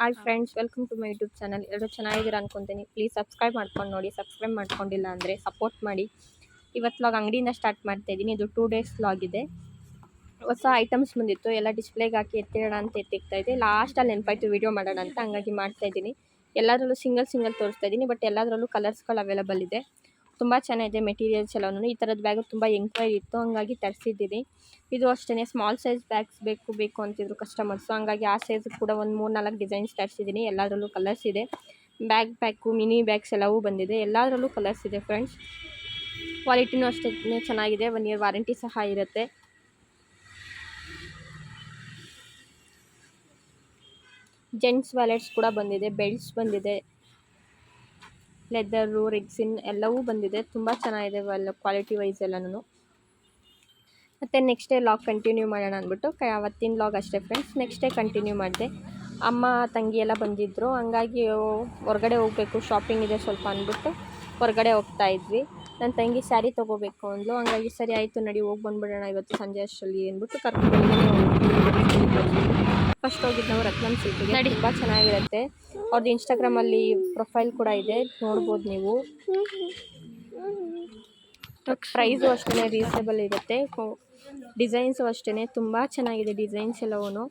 Hi friends welcome to my YouTube channel. ಎಲ್ಲರೂ ಚೆನ್ನಾಗಿದ್ದೀರಾ ಅನ್ಕೊತೀನಿ. ಪ್ಲೀಸ್ ಸಬ್ಸ್ಕ್ರೈಬ್ ಮಾಡ್ಕೊಂಡು ನೋಡಿ. ಸಬ್ಸ್ಕ್ರೈಬ್ ಮಾಡ್ಕೊಂಡಿಲ್ಲ ಅಂದರೆ ಸಪೋರ್ಟ್ ಮಾಡಿ. ಇವತ್ತು ಲಾಗ್ ಅಂಗಡಿಯಿಂದ ಸ್ಟಾರ್ಟ್ ಮಾಡ್ತಾ ಇದ್ದೀನಿ. ಇದು ಟೂ ಡೇಸ್ ಲಾಗ್ ಇದೆ. ಹೊಸ ಐಟಮ್ಸ್ ಬಂದಿತ್ತು. ಎಲ್ಲ ಡಿಸ್ಪ್ಲೇಗೆ ಹಾಕಿ ಎತ್ತಿಡೋಣ ಅಂತ ಎತ್ತಿಕ್ತಾ ಇದ್ದೆ. ಲಾಸ್ಟಲ್ಲಿ ನೆನಪಾಯ್ತು ವೀಡಿಯೋ ಮಾಡೋಣ ಅಂತ. ಹಂಗಾಗಿ ಮಾಡ್ತಾ ಇದ್ದೀನಿ. ಎಲ್ಲದರಲ್ಲೂ ಸಿಂಗಲ್ ಸಿಂಗಲ್ ತೋರಿಸ್ತಾ ಇದ್ದೀನಿ. ಬಟ್ ಎಲ್ಲದರಲ್ಲೂ ಕಲರ್ಸ್ಗಳು ಅವೈಲಬಲ್ ಇದೆ. ತುಂಬ ಚೆನ್ನಾಗಿದೆ ಮೆಟೀರಿಯಲ್ಸ್ ಎಲ್ಲವೂ ಈ ಥರದ ಬ್ಯಾಗು ತುಂಬ ಎಂಕ್ವೈರಿ ಇತ್ತು. ಹಂಗಾಗಿ ತರಿಸಿದ್ದೀನಿ ಇದು ಅಷ್ಟೇ ಸ್ಮಾಲ್ ಸೈಜ್ ಬ್ಯಾಗ್ಸ್ ಬೇಕು ಬೇಕು ಅಂತಿದ್ರು ಕಸ್ಟಮರ್ಸು ಹಂಗಾಗಿ ಆ ಸೈಜ್ ಕೂಡ ಒಂದು ಮೂರು ನಾಲ್ಕು ಡಿಸೈನ್ಸ್ ತರಿಸಿದ್ದೀನಿ. ಎಲ್ಲದರಲ್ಲೂ ಕಲರ್ಸ್ ಇದೆ. ಬ್ಯಾಗ್ ಪ್ಯಾಕು ಮಿನಿ ಬ್ಯಾಗ್ಸ್ ಎಲ್ಲವೂ ಬಂದಿದೆ. ಎಲ್ಲದರಲ್ಲೂ ಕಲರ್ಸ್ ಇದೆ ಫ್ರೆಂಡ್ಸ್ ಕ್ವಾಲಿಟಿನೂ ಅಷ್ಟೇ ಚೆನ್ನಾಗಿದೆ. ಒನ್ ಇಯರ್ ವಾರಂಟಿ ಸಹ ಇರುತ್ತೆ. ಜೆಂಟ್ಸ್ ವ್ಯಾಲೆಟ್ಸ್ ಕೂಡ ಬಂದಿದೆ. ಬೆಲ್ಟ್ಸ್ ಬಂದಿದೆ. ಲೆದರು ರಿಗ್ಸಿನ್ ಎಲ್ಲವೂ ಬಂದಿದೆ. ತುಂಬ ಚೆನ್ನಾಗಿದೆ ಎಲ್ಲ ಕ್ವಾಲಿಟಿ ವೈಸ್ ಎಲ್ಲನೂ ಮತ್ತು ನೆಕ್ಸ್ಟ್ ಡೇ ಲಾಗ್ ಕಂಟಿನ್ಯೂ ಮಾಡೋಣ ಅಂದ್ಬಿಟ್ಟು, ಕ ಅವತ್ತಿನ ಲಾಗ್ ಅಷ್ಟೇ ಫ್ರೆಂಡ್ಸ್ ನೆಕ್ಸ್ಟ್ ಡೇ ಕಂಟಿನ್ಯೂ ಮಾಡಿದೆ. ಅಮ್ಮ, ತಂಗಿ ಎಲ್ಲ ಬಂದಿದ್ದರು ಹಂಗಾಗಿ ಹೊರಗಡೆ ಹೋಗಬೇಕು ಶಾಪಿಂಗ್ ಇದೆ ಸ್ವಲ್ಪ ಅಂದ್ಬಿಟ್ಟು ಹೊರಗಡೆ ಹೋಗ್ತಾ ಇದ್ವಿ. ನನ್ನ ತಂಗಿ ಸ್ಯಾರಿ ತೊಗೋಬೇಕು ಅಂದ್ಲು. ಹಂಗಾಗಿ ಸರಿ ಆಯಿತು ನಡಿ ಹೋಗಿ ಬಂದ್ಬಿಡೋಣ ಇವತ್ತು ಸಂಜೆ ಅಷ್ಟರಲ್ಲಿ ಅಂದ್ಬಿಟ್ಟು ಕರ್ಕೊಂಡು ಫಸ್ಟ್ ಹೋಗಿದ್ದು ನಾವು ರತ್ನಂ ಸಿಲ್ಕಿಗೆ. ತುಂಬ ಚೆನ್ನಾಗಿರುತ್ತೆ. ಅವ್ರದ್ದು ಇನ್ಸ್ಟಾಗ್ರಾಮಲ್ಲಿ ಪ್ರೊಫೈಲ್ ಕೂಡ ಇದೆ. ನೋಡ್ಬೋದು ನೀವು. ಪ್ರೈಸು ಅಷ್ಟೇ ರೀಸನೇಬಲ್ ಇರುತ್ತೆ. ಡಿಸೈನ್ಸು ಅಷ್ಟೇ ತುಂಬ ಚೆನ್ನಾಗಿದೆ ಡಿಸೈನ್ಸ್ ಎಲ್ಲವೂ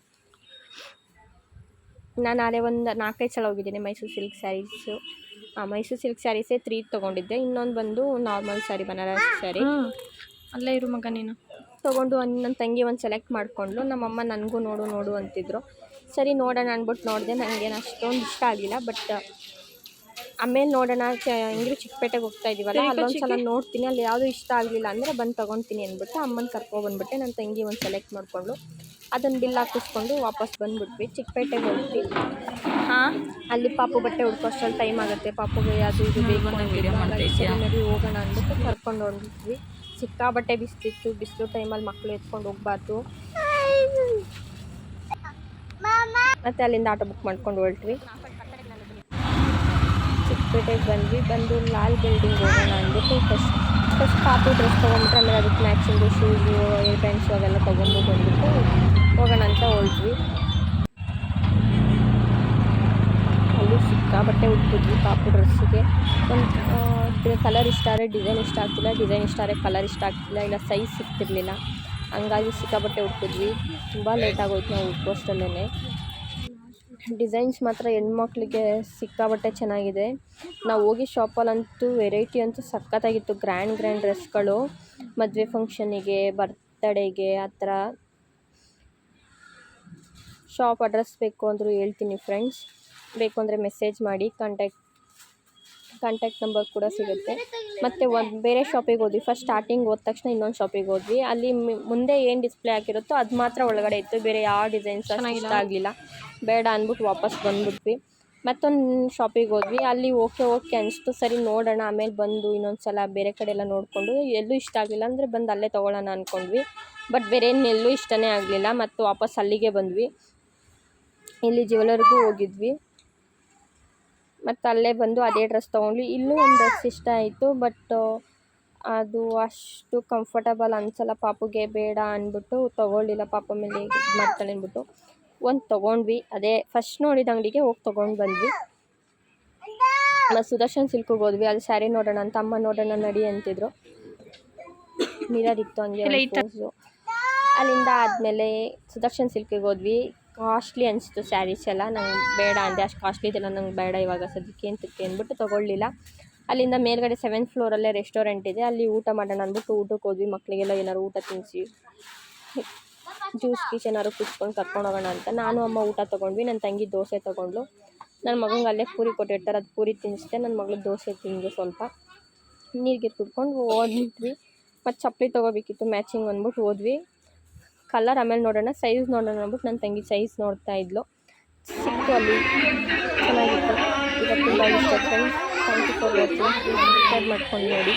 ನಾನು ಅದೇ ಒಂದು ನಾಲ್ಕೈದು ಸಲ ಹೋಗಿದ್ದೀನಿ ಮೈಸೂರು ಸಿಲ್ಕ್ ಸ್ಯಾರೀಸು. ಮೈಸೂರು ಸಿಲ್ಕ್ ಸ್ಯಾರೀಸೇ ತ್ರೀ ತೊಗೊಂಡಿದ್ದೆ. ಇನ್ನೊಂದು ಬಂದು ನಾರ್ಮಲ್ ಸ್ಯಾರಿ ಬನಾರಸ್ ಸ್ಯಾರಿ ಅಲ್ಲೇ ಇರು ಮಗ ನೀನು. ತೊಗೊಂಡು ಒಂದು ನನ್ನ ತಂಗಿ ಒಂದು ಸೆಲೆಕ್ಟ್ ಮಾಡಿಕೊಂಡು ನಮ್ಮಮ್ಮ ನನಗೂ ನೋಡು ನೋಡು ಅಂತಿದ್ರು. ಸರಿ ನೋಡೋಣ ಅಂದ್ಬಿಟ್ಟು ನೋಡಿದೆ ನನಗೇನು ಅಷ್ಟೊಂದು ಇಷ್ಟ ಆಗಲಿಲ್ಲ ಬಟ್ ಆಮೇಲೆ ನೋಡೋಣ ಹೆಂಗಿರು ಚಿಕ್ಕಪೇಟೆಗೆ ಹೋಗ್ತಾ ಇದೀವಲ್ಲ ಅಲ್ಲೊಂದು ಸಲ ನೋಡ್ತೀನಿ ಅಲ್ಲಿ ಯಾವುದು ಇಷ್ಟ ಆಗಲಿಲ್ಲ ಅಂದರೆ ಬಂದು ತೊಗೊತೀನಿ ಅಂದ್ಬಿಟ್ಟು ಅಮ್ಮನ ಕರ್ಕೊಬಂದ್ಬಿಟ್ಟೆ ನನ್ನ ತಂಗಿ ಒಂದು ಸೆಲೆಕ್ಟ್ ಮಾಡಿಕೊಂಡು ಅದನ್ನು ಬಿಲ್ ಹಾಕಿಸ್ಕೊಂಡು ವಾಪಸ್ ಬಂದುಬಿಟ್ವಿ. ಚಿಕ್ಕಪೇಟೆಗೆ ಹೋಗ್ತೀವಿ. ಹಾಂ? ಅಲ್ಲಿ ಪಾಪು ಬಟ್ಟೆ ಹುಡ್ಕೋಷ್ಟಲ್ಲಿ ಟೈಮ್ ಆಗುತ್ತೆ ಪಾಪುಗೆ ಅದು ಇದು ಬೇಕು ಹೋಗೋಣ ಅಂದ್ಬಿಟ್ಟು ಕರ್ಕೊಂಡು ಹೊರಟಿದ್ವಿ ಸಿಕ್ಕಾಬಟ್ಟೆ ಬಿಸ್ತಿತ್ತು ಬಿಸಿಲು ಟೈಮಲ್ಲಿ ಮಕ್ಕಳು ಎತ್ಕೊಂಡು ಹೋಗ್ಬಾರ್ದು. ಮತ್ತೆ ಅಲ್ಲಿಂದ ಆಟೋ ಬುಕ್ ಮಾಡ್ಕೊಂಡು ಹೊರಟ್ವಿ. ಚಿಕ್ಕಪೇಟೆಗೆ ಬಂದ್ವಿ. ಬಂದು ಲಾಲ್ ಬಿಲ್ಡಿಂಗ್ ಹೋಗೋಣ ಅಂದ್ಬಿಟ್ಟು ಫಸ್ಟ್ ಫಸ್ಟ್ ಪಾಪು ಡ್ರೆಸ್ ತೊಗೊಂಡ್ಬಿಟ್ರೆ ಆಮೇಲೆ ಅದಕ್ಕೆ ಮ್ಯಾಚಿಂಗು ಶೂಸು ಏರ್ ಪ್ಯಾಂಟ್ಸು ಅವೆಲ್ಲ ತೊಗೊಂಡು ಬಂದ್ಬಿಟ್ಟು ಹೋಗೋಣ ಅಂತ ಹೊರಟ್ವಿ. ಅಲ್ಲಿ ಸಿಕ್ಕಾಬಟ್ಟೆ ಉಟ್ಟಿದ್ವಿ ಪಾಪು ಡ್ರೆಸ್ಸಿಗೆ. ಒಂದು ಕಲರ್ ಇಷ್ಟ ಆದರೆ ಡಿಸೈನ್ ಇಷ್ಟ ಆಗ್ತಿಲ್ಲ ಡಿಸೈನ್ ಇಷ್ಟ ಆದರೆ ಕಲರ್ ಇಷ್ಟ ಆಗ್ತಿಲ್ಲ, ಇಲ್ಲ ಸೈಜ್ ಸಿಗ್ತಿರ್ಲಿಲ್ಲ. ಹಂಗಾಗಿ ಸಿಕ್ಕಾಪಟ್ಟೆ ಉಟ್ಟಿದ್ವಿ ತುಂಬ ಲೇಟ್ ಆಗೋಯ್ತು ನಾವು ಹುಡ್ಕೋಷ್ಟಲ್ಲೇ ಡಿಸೈನ್ಸ್ ಮಾತ್ರ ಹೆಣ್ಮಕ್ಳಿಗೆ ಸಿಕ್ಕಾಬಟ್ಟೆ ಚೆನ್ನಾಗಿದೆ. ನಾವು ಹೋಗಿ ಶಾಪಲ್ಲಂತೂ ವೆರೈಟಿ ಅಂತೂ ಸಖತ್ತಾಗಿತ್ತು. ಗ್ರ್ಯಾಂಡ್ ಗ್ರ್ಯಾಂಡ್ ಡ್ರೆಸ್ಗಳು ಮದುವೆ ಫಂಕ್ಷನಿಗೆ ಬರ್ತಡೇಗೆ ಆ ಥರ. ಶಾಪ್ ಅಡ್ರೆಸ್ ಬೇಕು ಅಂದರೂ ಹೇಳ್ತೀನಿ ಫ್ರೆಂಡ್ಸ್ ಬೇಕು ಅಂದರೆ ಮೆಸೇಜ್ ಮಾಡಿ ಕಾಂಟ್ಯಾಕ್ಟ್ ಕಾಂಟ್ಯಾಕ್ಟ್ ನಂಬರ್ ಕೂಡ ಸಿಗುತ್ತೆ. ಮತ್ತು ಒಂದು ಬೇರೆ ಶಾಪಿಗೆ ಹೋದ್ವಿ. ಫಸ್ಟ್ ಸ್ಟಾರ್ಟಿಂಗ್ ಹೋದ ತಕ್ಷಣ ಇನ್ನೊಂದು ಶಾಪಿಗೆ ಹೋದ್ವಿ. ಅಲ್ಲಿ ಮುಂದೆ ಏನು ಡಿಸ್ಪ್ಲೇ ಹಾಕಿರುತ್ತೋ ಅದು ಮಾತ್ರ ಒಳಗಡೆ ಇತ್ತು. ಬೇರೆ ಯಾವ ಡಿಸೈನ್ಸ್ ಇಷ್ಟ ಆಗಲಿಲ್ಲ. ಬೇಡ ಅಂದ್ಬಿಟ್ಟು ವಾಪಸ್ ಬಂದ್ಬಿಟ್ವಿ. ಮತ್ತೊಂದು ಶಾಪಿಗೆ ಹೋದ್ವಿ. ಅಲ್ಲಿ ಓಕೆ ಓಕೆ ಅನಿಸ್ತು. ಸರಿ ನೋಡೋಣ. ಆಮೇಲೆ ಬಂದು ಇನ್ನೊಂದು ಸಲ ಬೇರೆ ಕಡೆ ಎಲ್ಲ ನೋಡಿಕೊಂಡು ಎಲ್ಲೂ ಇಷ್ಟ ಆಗಲಿಲ್ಲ ಅಂದರೆ ಬಂದು ಅಲ್ಲೇ ತೊಗೊಳ್ಳೋಣ ಅಂದ್ಕೊಂಡ್ವಿ ಬಟ್ ಬೇರೆ ಎಲ್ಲೂ ಇಷ್ಟನೇ ಆಗಲಿಲ್ಲ. ಮತ್ತು ವಾಪಸ್ ಅಲ್ಲಿಗೆ ಬಂದ್ವಿ. ಇಲ್ಲಿ ಜ್ಯುವೆಲರ್ಗೂ ಹೋಗಿದ್ವಿ. ಮತ್ತು ಅಲ್ಲೇ ಬಂದು ಅದೇ ಡ್ರೆಸ್ ತಗೊಂಡ್ವಿ. ಇಲ್ಲೂ ಒಂದು ಡ್ರೆಸ್ ಇಷ್ಟ ಆಯಿತು ಬಟ್ ಅದು ಅಷ್ಟು ಕಂಫರ್ಟಬಲ್ ಅನ್ಸಲ್ಲ. ಪಾಪುಗೆ ಬೇಡ ಅಂದ್ಬಿಟ್ಟು ತೊಗೊಳ್ಳಿಲ್ಲ. ಪಾಪ ಮೇಲೆ ಇದು ಮಾಡ್ತಾಳೆ ಅಂದ್ಬಿಟ್ಟು ಒಂದು ತೊಗೊಂಡ್ವಿ. ಅದೇ ಫಸ್ಟ್ ನೋಡಿದ ಅಂಗಡಿಗೆ ಹೋಗಿ ತೊಗೊಂಡು ಬಂದ್ವಿ. ಮತ್ತು ಸುದರ್ಶನ್ ಸಿಲ್ಕಿಗೆ ಹೋದ್ವಿ. ಅಲ್ಲಿ ಸ್ಯಾರಿ ನೋಡೋಣ ಅಂತ ಅಮ್ಮ ನೋಡೋಣ ನಡಿ ಅಂತಿದ್ರು. ಮಿರರ್ ಇತ್ತು ಹಂಗೆ ಅಲ್ಲಿಂದ ಆದಮೇಲೆ ಸುದರ್ಶನ್ ಸಿಲ್ಕಿಗೆ ಹೋದ್ವಿ. ಕಾಸ್ಟ್ಲಿ ಅನಿಸ್ತು ಸ್ಯಾರೀಸ್ ಎಲ್ಲ. ನಂಗೆ ಬೇಡ ಅಂದೆ. ಅಷ್ಟು ಕಾಸ್ಟ್ಲಿ ಇದೆಲ್ಲ ನಂಗೆ ಬೇಡ ಇವಾಗ ಸದ್ಯಕ್ಕೆ ಅಂತಕ್ಕೆ ಅಂದ್ಬಿಟ್ಟು ತೊಗೊಳ್ಳಿಲ್ಲ. ಅಲ್ಲಿಂದ ಮೇಲ್ಗಡೆ ಸೆವೆಂತ್ ಫ್ಲೋರಲ್ಲೇ ರೆಸ್ಟೋರೆಂಟ್ ಇದೆ. ಅಲ್ಲಿ ಊಟ ಮಾಡೋಣ ಅಂದ್ಬಿಟ್ಟು ಊಟಕ್ಕೆ ಹೋದ್ವಿ. ಮಕ್ಕಳಿಗೆಲ್ಲ ಏನಾದ್ರು ಊಟ ತಿನ್ನಿಸಿ ಜ್ಯೂಸ್ ಗೀಸ್ ಏನಾದ್ರು ಕುಚ್ಕೊಂಡು ಕರ್ಕೊಂಡು ಹೋಗೋಣ ಅಂತ ನಾನು, ಅಮ್ಮ ಊಟ ತೊಗೊಂಡ್ವಿ. ನನ್ನ ತಂಗಿ ದೋಸೆ ತೊಗೊಂಡ್ಲು ನನ್ನ ಮಗಂಗೆ ಅಲ್ಲೇ ಪೂರಿ ಕೊಟ್ಟಿರ್ತಾರೆ. ಅದು ಪೂರಿ ತಿನ್ನಿಸ್ದೆ ನನ್ನ ಮಗಳು ದೋಸೆ ತಿಂದು ಸ್ವಲ್ಪ ನೀರಿಗೆ ಕುಡ್ಕೊಂಡು ಹೋದ್ವಿ. ಮತ್ತು ಚಪ್ಪಲಿ ತೊಗೋಬೇಕಿತ್ತು. ಮ್ಯಾಚಿಂಗ್ ಅಂದ್ಬಿಟ್ಟು ಹೋದ್ವಿ. ಕಲರ್ ಆಮೇಲೆ ನೋಡೋಣ ಸೈಜ್ ನೋಡೋಣ ಅಂದ್ಬಿಟ್ಟು ನನ್ನ ತಂಗಿ ಸೈಜ್ ನೋಡ್ತಾ ಇದ್ಲು. ಸಿಕ್ಕು ಅಲ್ಲಿ. ಚೆನ್ನಾಗಿತ್ತು. ಈಗ ತುಂಬ ಇಷ್ಟ friends thank you for watching ಮಾಡ್ಕೊಂಡು ನೋಡಿ.